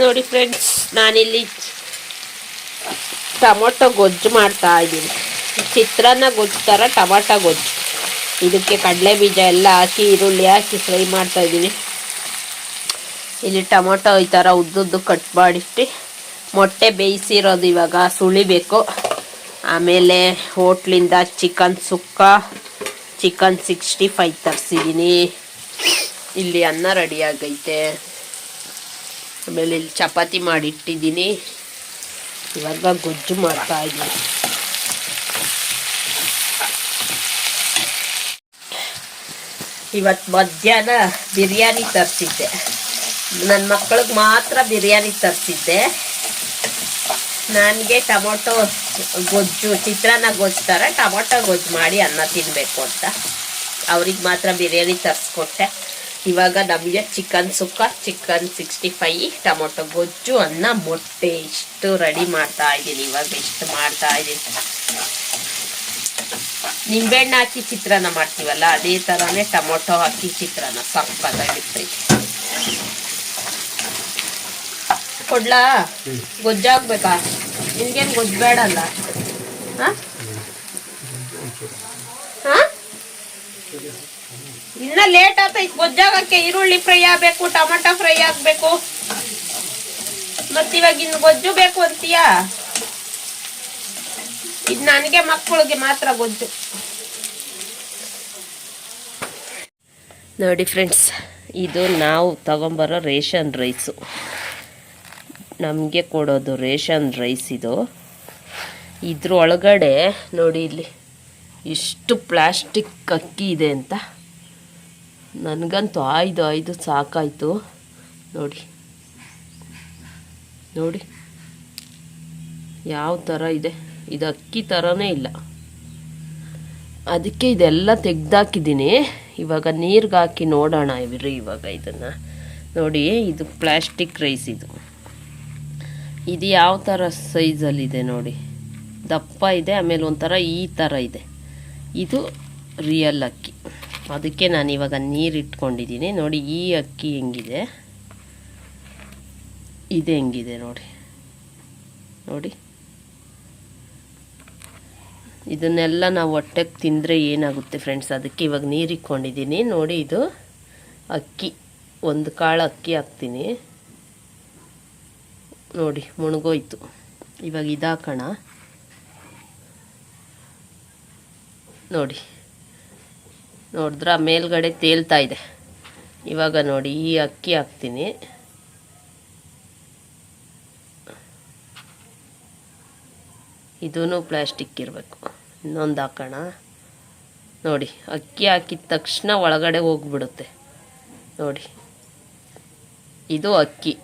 ನೋಡಿ ಫ್ರೆಂಡ್ಸ್ ನಾನಿಲ್ಲಿ ಟೊಮೊಟೊ ಗೊಜ್ಜು ಮಾಡ್ತಾ ಇದ್ದೀನಿ. ಚಿತ್ರಾನ್ನ ಗೊಜ್ಜು ಥರ ಟೊಮೊಟೊ ಗೊಜ್ಜು. ಇದಕ್ಕೆ ಕಡಲೆ ಬೀಜ ಎಲ್ಲ ಹಾಕಿ, ಈರುಳ್ಳಿ ಹಾಕಿ ಫ್ರೈ ಮಾಡ್ತಾ ಇದ್ದೀನಿ. ಇಲ್ಲಿ ಟೊಮೊಟೊ ಈ ಥರ ಉದ್ದುದ್ದು ಕಟ್ ಮಾಡಿಟ್ಟು ಮೊಟ್ಟೆ ಬೇಯಿಸಿರೋದು ಇವಾಗ ಸುಳಿಬೇಕು ಆಮೇಲೆ ಹೋಟ್ಲಿಂದ chicken sukka chicken sixty five ತರಿಸಿದ್ದೀನಿ. ಇಲ್ಲಿ ಅನ್ನ ರೆಡಿ ಆಗೈತೆ. ಆಮೇಲೆ ಇಲ್ಲಿ ಚಪಾತಿ ಮಾಡಿಟ್ಟಿದ್ದೀನಿ. ಇವಾಗ ಗೊಜ್ಜು ಮಾಡ್ತಾ ಇದ್ದೀನಿ. ಇವತ್ತು ಮಧ್ಯಾಹ್ನ ಬಿರಿಯಾನಿ ತರಿಸಿದ್ದೆ. ನನ್ನ ಮಕ್ಕಳಿಗೆ ಮಾತ್ರ ಬಿರಿಯಾನಿ ತರಿಸಿದ್ದೆ. ನನಗೆ ಟೊಮೊಟೊ ಗೊಜ್ಜು, ಚಿತ್ರಾನ್ನ ಗೊಜ್ಜು ಥರ ಟೊಮೊಟೊ ಗೊಜ್ಜು ಮಾಡಿ ಅನ್ನ ತಿನ್ನಬೇಕು ಅಂತ. ಅವ್ರಿಗೆ ಮಾತ್ರ ಬಿರಿಯಾನಿ ತರಿಸ್ಕೊಟ್ಟೆ. ಇವಾಗ ನಮಗೆ chicken sukka chicken sixty five tomato ಗೊಜ್ಜು ಅನ್ನ ಮೊಟ್ಟೆ ಇಷ್ಟು ರೆಡಿ ಮಾಡ್ತಾ ಇದ್ದೀನಿ. ಇವಾಗ ಇಷ್ಟು ಮಾಡ್ತಾ ಇದ್ದೀನಿ. ನಿಂಬೆಹಣ್ಣು ಹಾಕಿ ಚಿತ್ರಾನ್ನ ಮಾಡ್ತೀವಲ್ಲ ಅದೇ ಥರನೇ ಟೊಮೊಟೊ ಹಾಕಿ ಚಿತ್ರಾನ್ನ ಸಕ್ಕತ್ತಾಗಿರ್ತೈತೆ ಕೊಡ್ಲಾ? ಗೊಜ್ಜಾಗ್ಬೇಕಾ ನಿನ್ಗೇನು ಗೊಜ್ಜು ಬೇಡಲ್ಲ? ಹಾಂ? ಹಾ? ಇನ್ನ ಲೇಟ್ ಆತೈತ್ ಗೊಜ್ಜಾಗಕ್ಕೆ ಈರುಳ್ಳಿ ಫ್ರೈ ಆಗ್ಬೇಕು, ಟೊಮೆಟೊ ಫ್ರೈ ಆಗ್ಬೇಕು. ಮತ್ತಿವಾಗ ಇನ್ನು ಗೊಜ್ಜು ಬೇಕು ಅಂತೀಯಾ? ಇದು ನನಗೆ ಮಕ್ಕಳಿಗೆ ಮಾತ್ರ ಗೊಜ್ಜು. ನೋಡಿ ಫ್ರೆಂಡ್ಸ್ ಇದು ನಾವು ತಗೊಂಬರೋ ರೇಷನ್ ರೈಸು ನಮಗೆ ಕೊಡೋದು ರೇಷನ್ ರೈಸ್ ಇದು. ಇದ್ರ ಒಳಗಡೆ ನೋಡಿ ಇಲ್ಲಿ, ಇಷ್ಟು ಪ್ಲಾಸ್ಟಿಕ್ ಅಕ್ಕಿ ಇದೆ ಅಂತ. ನನಗಂತೂ ಆಯ್ದು ಆಯ್ದು ಸಾಕಾಯಿತು. ನೋಡಿ. ನೋಡಿ. ಯಾವ ಥರ ಇದೆ? ಇದು ಅಕ್ಕಿ ಥರನೇ ಇಲ್ಲ. ಅದಕ್ಕೆ ಇದೆಲ್ಲ ತೆಗ್ದಾಕಿದ್ದೀನಿ. ಇವಾಗ ನೀರಿಗೆ ಹಾಕಿ ನೋಡೋಣ ಇವ್ರಿ ಇವಾಗ ಇದನ್ನು. ನೋಡಿ, ಇದು ಪ್ಲಾಸ್ಟಿಕ್ ರೈಸ್ ಇದು. ಇದು ಯಾವ ಥರ ಸೈಜಲ್ಲಿದೆ ನೋಡಿ. ದಪ್ಪ ಇದೆ, ಆಮೇಲೆ ಒಂಥರ ಈ ಥರ ಇದೆ. ಇದು ರಿಯಲ್ ಅಕ್ಕಿ. ಅದಕ್ಕೆ ನಾನು ಇವಾಗ ನೀರು ಇಟ್ಕೊಂಡಿದ್ದೀನಿ. ನೋಡಿ, ಈ ಅಕ್ಕಿ ಹೆಂಗಿದೆ? ಇದು ಹೆಂಗಿದೆ ನೋಡಿ? ನೋಡಿ. ಇದನ್ನೆಲ್ಲ ನಾವು ಹೊಟ್ಟೆಗೆ ತಿಂದರೆ ಏನಾಗುತ್ತೆ ಫ್ರೆಂಡ್ಸ್ ಅದಕ್ಕೆ ಇವಾಗ ನೀರು ಇಟ್ಕೊಂಡಿದ್ದೀನಿ. ನೋಡಿ, ಇದು ಅಕ್ಕಿ. ಒಂದು ಕಾಳು ಅಕ್ಕಿ ಹಾಕ್ತೀನಿ. ನೋಡಿ ಮುಳುಗೋಯ್ತು ಇವಾಗ ಇದಾಕೋಣ. ನೋಡಿ. ನೋಡಿದ್ರ ಮೇಲ್ಗಡೆ ತೇಲ್ತಾ ಇದೆ. ಇವಾಗ ನೋಡಿ, ಈ ಅಕ್ಕಿ ಹಾಕ್ತೀನಿ. ಇದೂ ಪ್ಲಾಸ್ಟಿಕ್ ಇರಬೇಕು. ಇನ್ನೊಂದು ಹಾಕೋಣ. ನೋಡಿ, ಅಕ್ಕಿ ಹಾಕಿದ ತಕ್ಷಣ ಒಳಗಡೆ ಹೋಗ್ಬಿಡುತ್ತೆ. ನೋಡಿ, ಇದು ಅಕ್ಕಿ.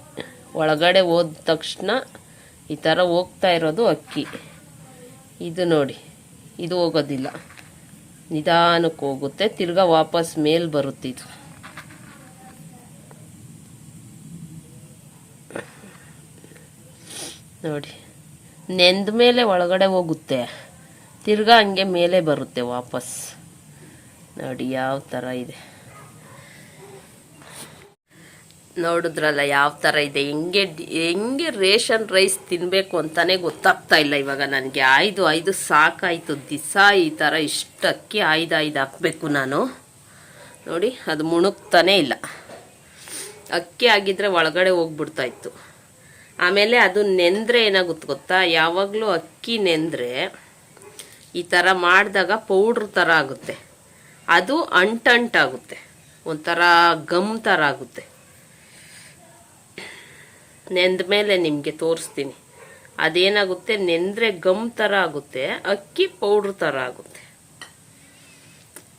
ಒಳಗಡೆ ಹೋದ ತಕ್ಷಣ ಈ ಥರ ಹೋಗ್ತಾ ಇರೋದು ಅಕ್ಕಿ. ಇದು ನೋಡಿ, ಇದು ಹೋಗೋದಿಲ್ಲ. ನಿಧಾನಕ್ಕೆ ಹೋಗುತ್ತೆ ತಿರ್ಗಾ ವಾಪಸ್ ಮೇಲ್ ಬರುತ್ತಿತ್ತು ನೋಡಿ, ನೆಂದ ಮೇಲೆ ಒಳಗಡೆ ಹೋಗುತ್ತೆ, ತಿರ್ಗಾ ಹಂಗೆ ಮೇಲೆ ಬರುತ್ತೆ ವಾಪಸ್. ನೋಡಿ, ಯಾವ ಥರ ಇದೆ. ನೋಡಿದ್ರಲ್ಲ, ಯಾವ ಥರ ಇದೆ, ಹೆಂಗೆ ಹೆಂಗೆ ರೇಷನ್ ರೈಸ್ ತಿನ್ನಬೇಕು ಅಂತಲೇ ಗೊತ್ತಾಗ್ತಾ ಇಲ್ಲ ಇವಾಗ ನನಗೆ. ಆಯ್ದು ಐದು ಸಾಕಾಯಿತು, ದಿಸ ಈ ಥರ ಇಷ್ಟು ಅಕ್ಕಿ ಆಯ್ದು ಐದು ಹಾಕಬೇಕು ನಾನು. ನೋಡಿ, ಅದು ಮುಣುಗ್ತಾನೇ ಇಲ್ಲ. ಅಕ್ಕಿ ಆಗಿದ್ರೆ ಒಳಗಡೆ ಹೋಗ್ಬಿಡ್ತಾ ಇತ್ತು ಆಮೇಲೆ ಅದು ನೆಂದರೆ ಏನಾಗುತ್ತೆ ಗೊತ್ತಾ? ಯಾವಾಗಲೂ ಅಕ್ಕಿ ನೆಂದರೆ ಈ ಥರ ಮಾಡಿದಾಗ ಪೌಡ್ರ್ ಥರ ಆಗುತ್ತೆ. ಅದು ಅಂಟಂಟಾಗುತ್ತೆ. ಒಂಥರ ಗಮ್ ಥರ ಆಗುತ್ತೆ. ನೆಂದ ಮೇಲೆ ನಿಮಗೆ ತೋರಿಸ್ತೀನಿ. ಅದೇನಾಗುತ್ತೆ? ನೆಂದರೆ ಗಮ್ ಥರ ಆಗುತ್ತೆ, ಅಕ್ಕಿ ಪೌಡ್ರ್ ಥರ ಆಗುತ್ತೆ.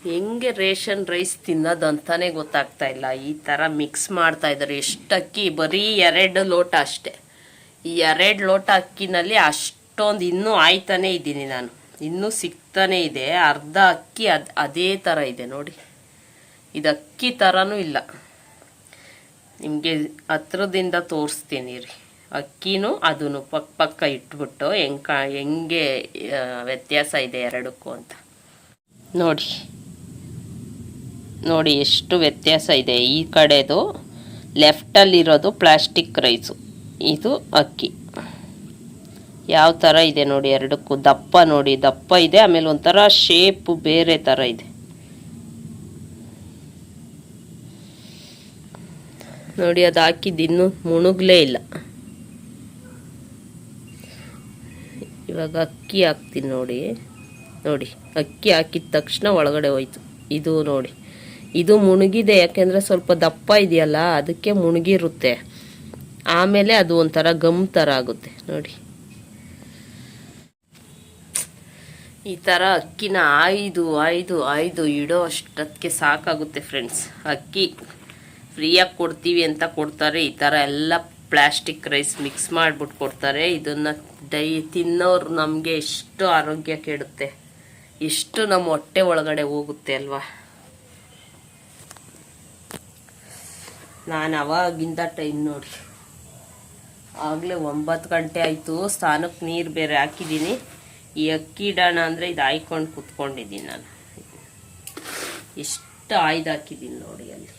ಹೆಂಗೆ ರೇಷನ್ ರೈಸ್ ತಿನ್ನೋದು ಅಂತಾನೆ ಗೊತ್ತಾಗ್ತಾ ಇಲ್ಲ. ಈ ಥರ ಮಿಕ್ಸ್ ಮಾಡ್ತಾ ಇದ್ದಾರೆ. ಎಷ್ಟು ಅಕ್ಕಿ? ಬರೀ ಎರಡು ಲೋಟ ಅಷ್ಟೆ. ಈ ಎರಡು ಲೋಟ ಅಕ್ಕಿನಲ್ಲಿ ಅಷ್ಟೊಂದು ಇನ್ನೂ ಆಯ್ತಾನೆ ಇದ್ದೀನಿ ನಾನು. ಇನ್ನೂ ಸಿಗ್ತಾನೆ ಇದೆ. ಅರ್ಧ ಅಕ್ಕಿ ಅದು, ಅದೇ ಥರ ಇದೆ ನೋಡಿ. ಇದು ಅಕ್ಕಿ ಥರನೂ ಇಲ್ಲ. ನಿಮಗೆ ಹತ್ರದಿಂದ ತೋರಿಸ್ತೀನಿ ರೀ. ಅಕ್ಕಿನೂ ಅದನ್ನು ಪಕ್ಕ ಪಕ್ಕ ಇಟ್ಬಿಟ್ಟು ಹೆಂಗೆ ಹೆಂಗೆ ವ್ಯತ್ಯಾಸ ಇದೆ ಎರಡಕ್ಕೂ ಅಂತ. ನೋಡಿ ನೋಡಿ ಎಷ್ಟು ವ್ಯತ್ಯಾಸ ಇದೆ ಈ ಕಡೆದು. ಲೆಫ್ಟಲ್ಲಿರೋದು ಪ್ಲಾಸ್ಟಿಕ್ ರೈಸು. ಇದು ಅಕ್ಕಿ. ಯಾವ ಥರ ಇದೆ ನೋಡಿ ಎರಡಕ್ಕೂ. ದಪ್ಪ ನೋಡಿ, ದಪ್ಪ ಇದೆ, ಆಮೇಲೆ ಒಂಥರ ಶೇಪು ಬೇರೆ ಥರ ಇದೆ. ನೋಡಿ ಅದು ಹಾಕಿದ್ದು ಇನ್ನೂ ಮುಣುಗ್ಲೇ ಇಲ್ಲ. ಇವಾಗ ಅಕ್ಕಿ ಹಾಕ್ತೀನಿ ನೋಡಿ. ನೋಡಿ, ಅಕ್ಕಿ ಹಾಕಿದ ತಕ್ಷಣ ಒಳಗಡೆ ಹೋಯ್ತು. ಇದು ನೋಡಿ, ಇದು ಮುಣುಗಿದೆ, ಯಾಕೆಂದರೆ ಸ್ವಲ್ಪ ದಪ್ಪ ಇದೆಯಲ್ಲ, ಅದಕ್ಕೆ ಮುಣುಗಿರುತ್ತೆ. ಆಮೇಲೆ ಅದು ಒಂಥರ ಗಮ್ ಥರ ಆಗುತ್ತೆ, ನೋಡಿ. ಈ ಥರ ಅಕ್ಕಿನ ಆಯ್ದು ಆಯ್ದು ಆಯ್ದು ಇಡೋ ಅಷ್ಟಕ್ಕೆ ಸಾಕಾಗುತ್ತೆ ಫ್ರೆಂಡ್ಸ್ ಅಕ್ಕಿ. ಫ್ರೀಯಾಗಿ ಕೊಡ್ತೀವಿ ಅಂತ ಕೊಡ್ತಾರೆ. ಈ ಥರ ಎಲ್ಲ ಪ್ಲಾಸ್ಟಿಕ್ ರೈಸ್ ಮಿಕ್ಸ್ ಮಾಡಿಬಿಟ್ಟು ಕೊಡ್ತಾರೆ. ಇದನ್ನು ಡೈ ತಿನ್ನೋರು ನಮಗೆ ಎಷ್ಟು ಆರೋಗ್ಯ ಕೆಡುತ್ತೆ. ಎಷ್ಟು ನಮ್ಮ ಹೊಟ್ಟೆ ಒಳಗಡೆ ಹೋಗುತ್ತೆ ಅಲ್ವಾ. ನಾನು ಅವಾಗಿಂದ ಟೈಮ್ ನೋಡಿ. ಆಗಲೇ ಒಂಬತ್ತು ಗಂಟೆ ಆಯಿತು. ಸ್ಥಾನಕ್ಕೆ ನೀರು ಬೇರೆ ಹಾಕಿದ್ದೀನಿ ಈ ಅಕ್ಕಿ ಇಡೋಣ ಅಂದರೆ ಇದು ಹಾಯ್ಕೊಂಡು ಕುತ್ಕೊಂಡಿದ್ದೀನಿ ನಾನು. ಎಷ್ಟು ಆಯ್ದು ಹಾಕಿದ್ದೀನಿ ನೋಡಿ ಅಲ್ಲಿ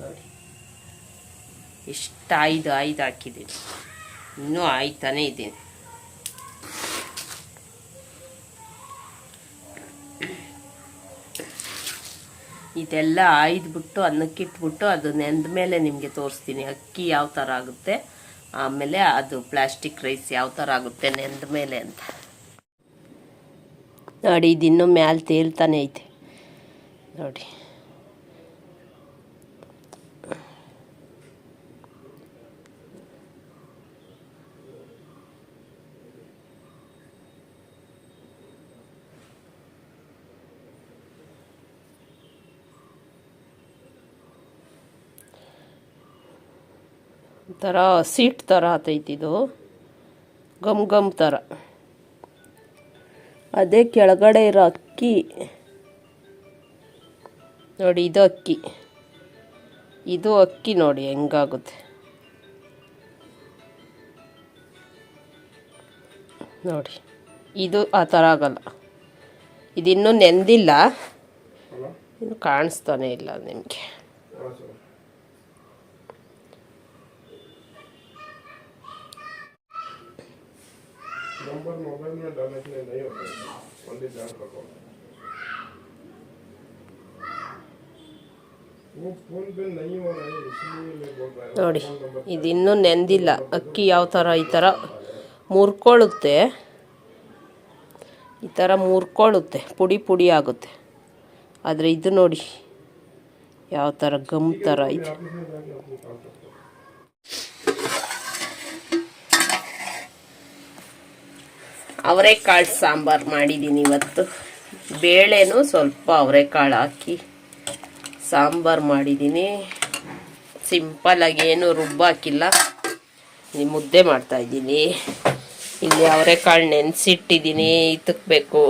ನೋಡಿ ಎಷ್ಟು ಆಯ್ದು ಆಯ್ದು ಹಾಕಿದ್ದೀನಿ ಇನ್ನೂ ಆಯ್ತಾನೆ ಇದ್ದೀನಿ ಇದೆಲ್ಲ ಆಯ್ದುಬಿಟ್ಟು ಅನ್ನಕ್ಕಿಟ್ಬಿಟ್ಟು ಅದು ನೆಂದ ಮೇಲೆ ನಿಮಗೆ ತೋರಿಸ್ತೀನಿ ಅಕ್ಕಿ ಯಾವ ಥರ ಆಗುತ್ತೆ. ಆಮೇಲೆ ಅದು ಪ್ಲಾಸ್ಟಿಕ್ ರೈಸ್ ಯಾವ ಥರ ಆಗುತ್ತೆ ನೆಂದ ಮೇಲೆ ಅಂತ. ನೋಡಿ ಇದಿನ್ನೂ ಮ್ಯಾಲೆ ತೇಲ್ತಾನೆ ಐತೆ. ನೋಡಿ. ಒಂಥರ ಸೀಟ್ ಥರ ಆತೈತಿ ಇದು. ಗಮ್ ಗಮ್ ಥರ ಅದೇ ಕೆಳಗಡೆ ಇರೋ ಅಕ್ಕಿ. ನೋಡಿ, ಇದು ಅಕ್ಕಿ. ಇದು ಅಕ್ಕಿ ನೋಡಿ, ಹೆಂಗಾಗುತ್ತೆ. ನೋಡಿ, ಇದು ಆ ಥರ ಆಗಲ್ಲ. ಇದಿನ್ನೂ ನೆಂದಿಲ್ಲ. ಇನ್ನು ಕಾಣಿಸ್ತಾನೆ ಇಲ್ಲ ನಿಮಗೆ. में डालने के लिए नहीं होता है ओनली बैंक अकाउंट वो फोन पे नहीं हो रहा है इसलिए मैं बोल रहा हूँ ನೋಡಿ फोन नंबर ಇದಿನ್ನೂ ನೆಂದಿಲ್ಲ ಅಕ್ಕಿ ಯಾವ ಥರ ಈ ಥರ ಮುರ್ಕೊಳ್ಳುತ್ತೆ ಈ ಥರ ಮುರ್ಕೊಳ್ಳುತ್ತೆ ಪುಡಿ ಪುಡಿ ಆಗುತ್ತೆ ಆದರೆ ಇದು ನೋಡಿ ಯಾವ ಥರ ಗಮ್ ಥರ ಇದೆ ಅವರೆಕಾಳು ಸಾಂಬಾರು ಮಾಡಿದ್ದೀನಿ ಇವತ್ತು. ಬೇಳೆನೂ ಸ್ವಲ್ಪ ಅವರೆಕಾಳು ಹಾಕಿ ಸಾಂಬಾರು ಮಾಡಿದ್ದೀನಿ ಸಿಂಪಲಾಗಿ ಏನು ರುಬ್ಬ ಹಾಕಿಲ್ಲ. ಈ ಮುದ್ದೆ ಮಾಡ್ತಾಯಿದ್ದೀನಿ ಇಲ್ಲಿ ಅವರೆಕಾಳು ನೆನೆಸಿಟ್ಟಿದ್ದೀನಿ ಇತ್ತಕ್ಬೇಕು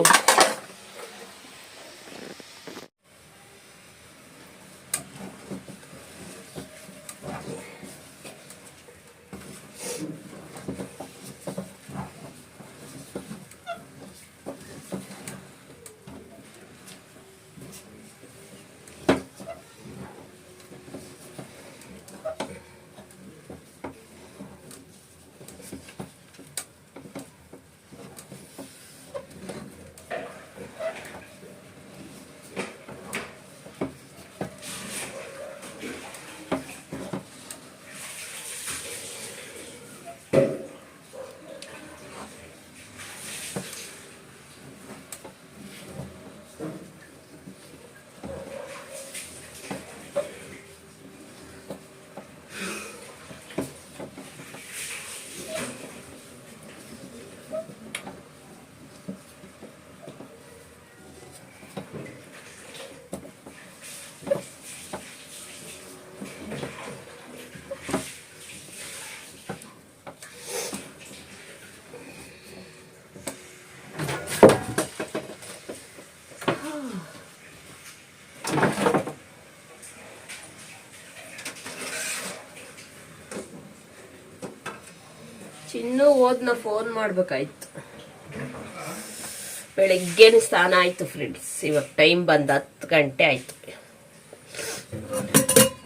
ಚಿನ್ನು ಹೋದ್ನ ಫೋನ್ ಮಾಡ್ಬೇಕಾಯ್ತು. ಬೆಳಿಗ್ಗೆ ಸ್ನಾನ ಆಯ್ತು ಫ್ರೆಂಡ್ಸ್ ಇವಾಗ ಟೈಮ್ ಬಂದ ಹತ್ತು ಗಂಟೆ ಆಯ್ತು.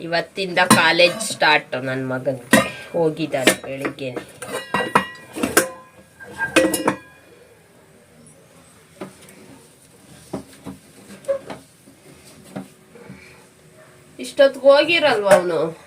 ಇವತ್ತಿಂದ ಕಾಲೇಜ್ ಸ್ಟಾರ್ಟ್ ನನ್ನ ಮಗನಿಗೆ. ಹೋಗಿದ್ದಾನೆ ಬೆಳಿಗ್ಗೆ. ಇಷ್ಟೊತ್ತಿಗೆ ಹೋಗಿರಲ್ವ ಅವನು?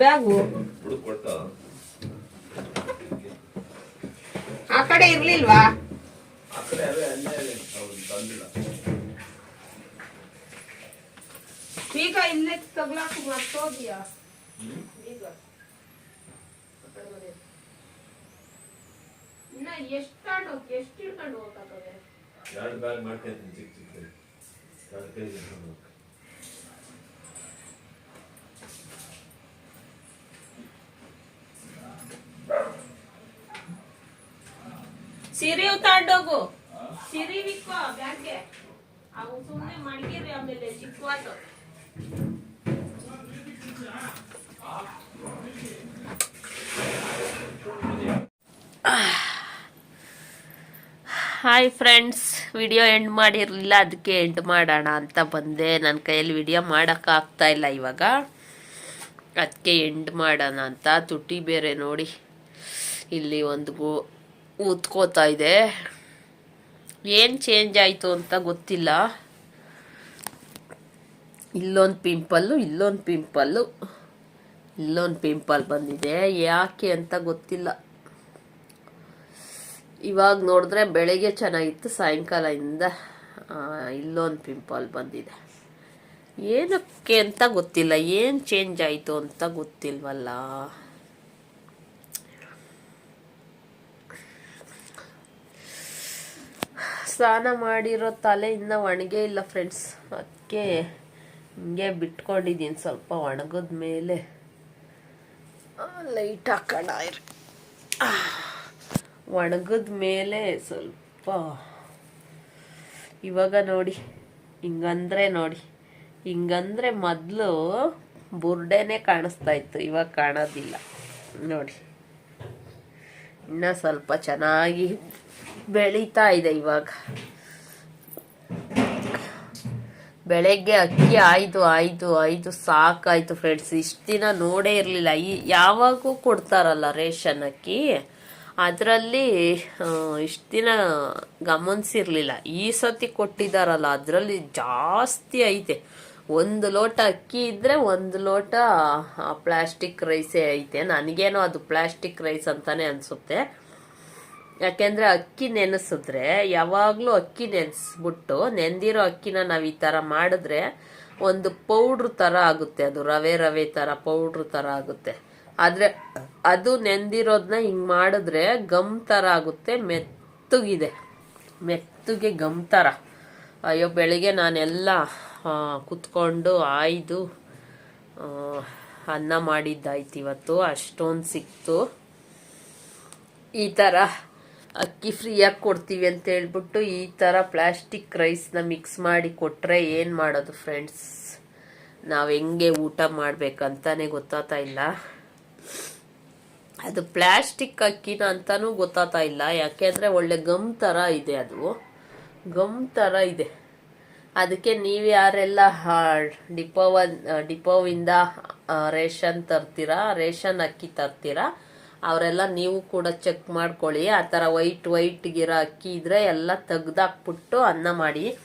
ಬ್ಯಾಗು. ಆ ಕಡೆ ಇರ್ಲಿಲ್ವಾ? ಈಗ ಇಲ್ಲೇ ತಗ್ಲಾಕ ಈಗ. ಇನ್ನ ಎಷ್ಟು ಎಷ್ಟು ಇಟ್ಕೊಂಡು ಹೋಗ್ತದೆ ಎರಡು ಬ್ಯಾಗ್ ಮಾಡ್ಕೊಂತೀನಿ ಚಿಕ್ಕ ಚಿಕ್ಕ ಎರಡು ಕೈ ಹಿಡ್ಕೊಂಡು. ಸಿರಿ ತಗೊಂಡೋಗು ಸಿರಿ ಬಿಕ್ಕೋ ಬ್ಯಾಗ್ಗೆ ಅವು ಸುಮ್ಮನೆ ಆಮೇಲೆ ಹಾಯ್ ಫ್ರೆಂಡ್ಸ್ ವಿಡಿಯೋ ಎಂಡ್ ಮಾಡಿರಲಿಲ್ಲ ಅದಕ್ಕೆ ಎಂಡ್ ಮಾಡೋಣ ಅಂತ ಬಂದೆ. ನನ್ನ ಕೈಯಲ್ಲಿ ವಿಡಿಯೋ ಮಾಡೋಕ್ಕಾಗ್ತಾ ಇಲ್ಲ ಇವಾಗ. ಅದಕ್ಕೆ ಎಂಡ್ ಮಾಡೋಣ ಅಂತ, ತುಟಿ ಬೇರೆ ನೋಡಿ. ಇಲ್ಲಿ ಒಂದು ಗೋ ಊದ್ಕೋತಾ ಇದೆ. ಏನು ಚೇಂಜ್ ಆಯಿತು ಅಂತ ಗೊತ್ತಿಲ್ಲ. ಇಲ್ಲೊಂದು ಪಿಂಪಲ್ಲು ಇಲ್ಲೊಂದು ಪಿಂಪಲ್ಲು ಇಲ್ಲೊಂದು ಪಿಂಪಲ್ ಬಂದಿದೆ. ಯಾಕೆ ಅಂತ ಗೊತ್ತಿಲ್ಲ. ಇವಾಗ ನೋಡಿದ್ರೆ ಬೆಳಗ್ಗೆ ಚೆನ್ನಾಗಿತ್ತು, ಸಾಯಂಕಾಲದಿಂದ ಇಲ್ಲೊಂದು ಪಿಂಪಲ್ ಬಂದಿದೆ. ಏನಕ್ಕೆ ಅಂತ ಗೊತ್ತಿಲ್ಲ. ಏನು ಚೇಂಜ್ ಆಯಿತು ಅಂತ ಗೊತ್ತಿಲ್ವಲ್ಲ. ಸ್ನಾನ ಮಾಡಿರೋ ತಲೆ ಇನ್ನೂ ಒಣಗೇ ಇಲ್ಲ ಫ್ರೆಂಡ್ಸ್ ಅದಕ್ಕೆ ಹಿಂಗೆ ಬಿಟ್ಕೊಂಡಿದ್ದೀನಿ ಸ್ವಲ್ಪ ಒಣಗಿದ ಮೇಲೆ. ಲೈಟ್ ಹಾಕೋಣ ಇರಿ. ಒಣಗಿದ ಮೇಲೆ ಸ್ವಲ್ಪ ಇವಾಗ ನೋಡಿ, ಹಿಂಗಂದ್ರೆ ನೋಡಿ, ಹಿಂಗಂದ್ರೆ ಮೊದಲು ಬುರ್ಡೆನೇ ಕಾಣಿಸ್ತಾ ಇತ್ತು, ಇವಾಗ ಕಾಣೋದಿಲ್ಲ. ನೋಡಿ, ಇನ್ನ ಸ್ವಲ್ಪ ಚೆನ್ನಾಗಿ ಬೆಳೀತಾ ಇದೆ ಇವಾಗ. ಬೆಳಗ್ಗೆ ಅಕ್ಕಿ ಆಯ್ದು ಆಯ್ದು ಆಯ್ದು ಸಾಕಾಯ್ತು ಫ್ರೆಂಡ್ಸ್ ಇಷ್ಟು ದಿನ ನೋಡೇ ಇರಲಿಲ್ಲ. ಈ ಯಾವಾಗೂ ಕೊಡ್ತಾರಲ್ಲ ರೇಷನ್ ಅಕ್ಕಿ. ಅದರಲ್ಲಿ ಇಷ್ಟು ದಿನ ಗಮನಿಸಿರ್ಲಿಲ್ಲ. ಈ ಸತಿ ಕೊಟ್ಟಿದ್ದಾರಲ್ಲ ಅದರಲ್ಲಿ ಜಾಸ್ತಿ ಐತೆ. ಒಂದು ಲೋಟ ಅಕ್ಕಿ ಇದ್ದರೆ ಒಂದು ಲೋಟ ಪ್ಲಾಸ್ಟಿಕ್ ರೈಸೇ ಐತೆ. ನನಗೇನೋ ಅದು ಪ್ಲಾಸ್ಟಿಕ್ ರೈಸ್ ಅಂತಾನೆ ಅನಿಸುತ್ತೆ. ಯಾಕೆಂದ್ರೆ ಅಕ್ಕಿ ನೆನೆಸಿದ್ರೆ, ಯಾವಾಗಲೂ ಅಕ್ಕಿ ನೆನೆಸ್ಬಿಟ್ಟು ನೆಂದಿರೋ ಅಕ್ಕಿನ ನಾವು ಈ ಥರ ಮಾಡಿದ್ರೆ ಒಂದು ಪೌಡ್ರ್ ಥರ ಆಗುತ್ತೆ. ಅದು ರವೆ ರವೆ ಥರ ಪೌಡ್ರ್ ಥರ ಆಗುತ್ತೆ. ಆದರೆ ಅದು ನೆಂದಿರೋದನ್ನ ಹಿಂಗೆ ಮಾಡಿದ್ರೆ ಗಮ್ ಥರ ಆಗುತ್ತೆ, ಮೆತ್ತಗಿದೆ. ಮೆತ್ತಗೆ ಗಮ್ ಥರ ಅಯ್ಯೋ, ಬೆಳಿಗ್ಗೆ ನಾನೆಲ್ಲ ಕುತ್ಕೊಂಡು ಆಯ್ದು ಅನ್ನ ಮಾಡಿದ್ದಾಯ್ತು ಇವತ್ತು. ಅಷ್ಟೊಂದು ಸಿಕ್ತು. ಈ ಥರ ಅಕ್ಕಿ ಫ್ರೀಯಾಗಿ ಕೊಡ್ತೀವಿ ಅಂತ ಹೇಳ್ಬಿಟ್ಟು ಈ ಥರ ಪ್ಲಾಸ್ಟಿಕ್ ರೈಸ್ನ ಮಿಕ್ಸ್ ಮಾಡಿ ಕೊಟ್ಟರೆ ಏನು ಮಾಡೋದು ಫ್ರೆಂಡ್ಸ್ ನಾವು ಹೆಂಗೆ ಊಟ ಮಾಡಬೇಕಂತಾನೆ ಗೊತ್ತಾಗ್ತಾ ಇಲ್ಲ. ಅದು ಪ್ಲಾಸ್ಟಿಕ್ ಅಕ್ಕಿನ ಅಂತಲೂ ಗೊತ್ತಾಗ್ತಾ ಇಲ್ಲ. ಯಾಕೆಂದರೆ ಒಳ್ಳೆ ಗಮ್ ಥರ ಇದೆ ಅದು. ಗಮ್ ಥರ ಇದೆ. ಅದಕ್ಕೆ ನೀವು ಯಾರೆಲ್ಲ ಡಿಪೋವ ಡಿಪೋವಿಂದ ರೇಷನ್ ತರ್ತೀರಾ? ರೇಷನ್ ಅಕ್ಕಿ ತರ್ತೀರಾ? ಅವರೆಲ್ಲ ನೀವು ಕೂಡ ಚೆಕ್ ಮಾಡ್ಕೊಳ್ಳಿ. ಆ ಥರ ವೈಟ್ ವೈಟ್ಗಿರೋ ಅಕ್ಕಿ ಇದ್ರೆ ಎಲ್ಲ ತೆಗ್ದಾಕ್ಬಿಟ್ಟು ಅನ್ನ ಮಾಡಿ.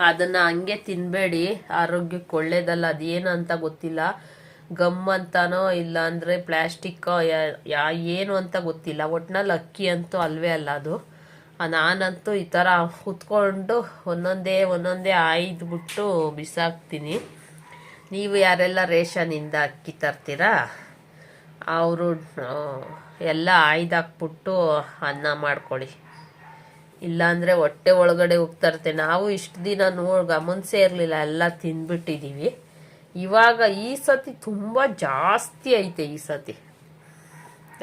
ಅದನ್ನು ಹಂಗೆ ತಿನ್ನಬೇಡಿ ಆರೋಗ್ಯಕ್ಕೆ ಒಳ್ಳೇದಲ್ಲ. ಅದೇನು ಅಂತ ಗೊತ್ತಿಲ್ಲ. ಗಮ್ ಅಂತಾನೋ ಇಲ್ಲ ಅಂದರೆ ಪ್ಲ್ಯಾಸ್ಟಿಕ್ಕೋ ಯಾ ಏನು ಅಂತ ಗೊತ್ತಿಲ್ಲ. ಒಟ್ನಲ್ಲಿ ಅಕ್ಕಿ ಅಂತೂ ಅಲ್ವೇ ಅಲ್ಲ ಅದು. ನಾನಂತೂ ಈ ಥರ ಕುತ್ಕೊಂಡು ಒಂದೊಂದೇ ಒಂದೊಂದೇ ಆಯ್ದುಬಿಟ್ಟು ಬಿಸಾಕ್ತೀನಿ. ನೀವು ಯಾರೆಲ್ಲ ರೇಷನಿಂದ ಅಕ್ಕಿ ತರ್ತೀರಾ? ಅವರು ಎಲ್ಲ ಆಯ್ದಾಕ್ಬಿಟ್ಟು ಅನ್ನ ಮಾಡ್ಕೊಳ್ಳಿ. ಇಲ್ಲಾಂದರೆ ಹೊಟ್ಟೆ ಒಳಗಡೆ ಹೋಗ್ತಾ ಇರುತ್ತೆ ನಾವು ಇಷ್ಟು ದಿನ ನೋಡಿ ಗಮನಿಸೇ ಇರಲಿಲ್ಲ, ಎಲ್ಲ ತಿಂದ್ಬಿಟ್ಟಿದ್ದೀವಿ ಇವಾಗ ಈ ಸತಿ ತುಂಬ ಜಾಸ್ತಿ ಐತೆ ಈ ಸತಿ.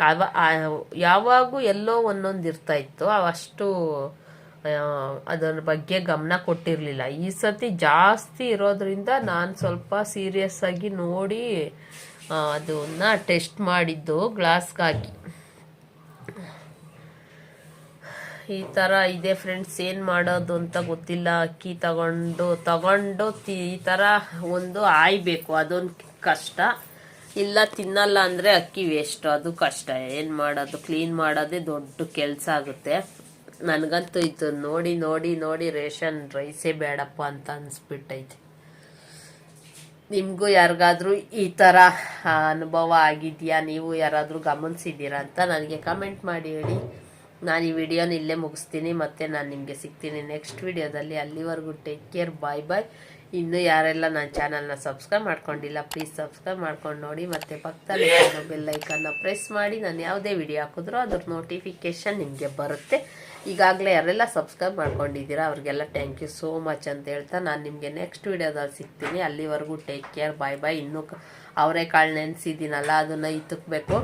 ಅವ ಯಾವಾಗೂ ಎಲ್ಲೋ ಒಂದೊಂದು ಇರ್ತಾ ಇತ್ತು. ಅಷ್ಟು ಅದರ ಬಗ್ಗೆ ಗಮನ ಕೊಟ್ಟಿರಲಿಲ್ಲ. ಈ ಸತಿ ಜಾಸ್ತಿ ಇರೋದ್ರಿಂದ ನಾನು ಸ್ವಲ್ಪ ಸೀರಿಯಸ್ ಆಗಿ ನೋಡಿ ಅದನ್ನ ಟೆಸ್ಟ್ ಮಾಡಿದ್ದು ಗ್ಲಾಸ್ಗಾಗಿ ಈ ಥರ ಇದೆ ಫ್ರೆಂಡ್ಸ್, ಏನು ಮಾಡೋದು ಅಂತ ಗೊತ್ತಿಲ್ಲ. ಅಕ್ಕಿ ತಗೊಂಡು ತಗೊಂಡು ಈ ಥರ ಒಂದು ಆಯ್ಬೇಕು. ಅದೊಂದು ಕಷ್ಟ. ಇಲ್ಲ, ತಿನ್ನಲ್ಲ ಅಂದರೆ ಅಕ್ಕಿ ವೇಸ್ಟ್ ಅದು ಕಷ್ಟ. ಏನು ಮಾಡೋದು? ಕ್ಲೀನ್ ಮಾಡೋದೇ ದೊಡ್ಡ ಕೆಲಸ ಆಗುತ್ತೆ. ನನಗಂತೂ ಇದು ನೋಡಿ ನೋಡಿ ನೋಡಿ ರೇಷನ್ ರೈಸೇ ಬೇಡಪ್ಪ ಅಂತ ಅನಿಸ್ಬಿಟ್ಟೈತೆ. ನಿಮಗೂ ಯಾರಿಗಾದರೂ ಈ ಥರ ಅನುಭವ ಆಗಿದೆಯಾ? ನೀವು ಯಾರಾದರೂ ಗಮನಿಸಿದ್ದೀರಾ ಅಂತ ನನಗೆ ಕಮೆಂಟ್ ಮಾಡಿ ಹೇಳಿ. ನಾನು ಈ ವಿಡಿಯೋನ ಇಲ್ಲೇ ಮುಗಿಸ್ತೀನಿ. ಮತ್ತು ನಾನು ನಿಮಗೆ ಸಿಗ್ತೀನಿ ನೆಕ್ಸ್ಟ್ ವಿಡಿಯೋದಲ್ಲಿ. ಅಲ್ಲಿವರೆಗೂ ಟೇಕ್ ಕೇರ್ ಬಾಯ್ ಬಾಯ್ ಇನ್ನು ಯಾರೆಲ್ಲ ನನ್ನ ಚಾನಲ್ನ ಸಬ್ಸ್ಕ್ರೈಬ್ ಮಾಡ್ಕೊಂಡಿಲ್ಲ ಪ್ಲೀಸ್ ಸಬ್ಸ್ಕ್ರೈಬ್ ಮಾಡ್ಕೊಂಡು ನೋಡಿ. ಮತ್ತು ಪಕ್ಕದಲ್ಲಿ ಬೆಲ್ ಐಕನ್ನ ಪ್ರೆಸ್ ಮಾಡಿ. ನಾನು ಯಾವುದೇ ವಿಡಿಯೋ ಹಾಕಿದ್ರೂ ಅದ್ರ ನೋಟಿಫಿಕೇಶನ್ ನಿಮಗೆ ಬರುತ್ತೆ. ಈಗಾಗಲೇ ಯಾರೆಲ್ಲ ಸಬ್ಸ್ಕ್ರೈಬ್ ಮಾಡ್ಕೊಂಡಿದ್ದೀರಾ, ಅವ್ರಿಗೆಲ್ಲ ಥ್ಯಾಂಕ್ ಯು ಸೋ ಮಚ್ ಅಂತ ಹೇಳ್ತಾ ನಾನು ನಿಮಗೆ ನೆಕ್ಸ್ಟ್ ವಿಡಿಯೋದಲ್ಲಿ ಸಿಗ್ತೀನಿ. ಅಲ್ಲಿವರೆಗೂ ಟೇಕ್ ಕೇರ್ ಬಾಯ್ ಬಾಯ್ ಇನ್ನೂ ಅವರೇ ಅವರೆಕಾಳು ನೆನೆಸಿದ್ದೀನಲ್ಲ ಅದನ್ನು ಇತ್ತಕ್ಬೇಕು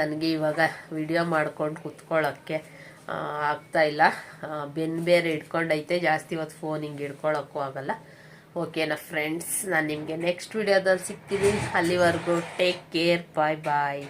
ನನಗೆ ಇವಾಗ ವಿಡಿಯೋ ಮಾಡ್ಕೊಂಡು ಕುತ್ಕೊಳ್ಳೋಕ್ಕೆ ಆಗ್ತಾಯಿಲ್ಲ ಬೆನ್ನು ಬೇರೆ ಹಿಡ್ಕೊಂಡೈತೆ. ಜಾಸ್ತಿ ಹೊತ್ತು ಫೋನ್ ಹಿಂಗೆ ಹಿಡ್ಕೊಳ್ಳೋಕ್ಕೂ ಆಗಲ್ಲ. ಓಕೆನಾ ಫ್ರೆಂಡ್ಸ್ ನಾನು ನಿಮಗೆ ನೆಕ್ಸ್ಟ್ ವಿಡಿಯೋದಲ್ಲಿ ಸಿಗ್ತೀನಿ ಅಲ್ಲಿವರೆಗೂ ಟೇಕ್ ಕೇರ್ ಬಾಯ್ ಬಾಯ್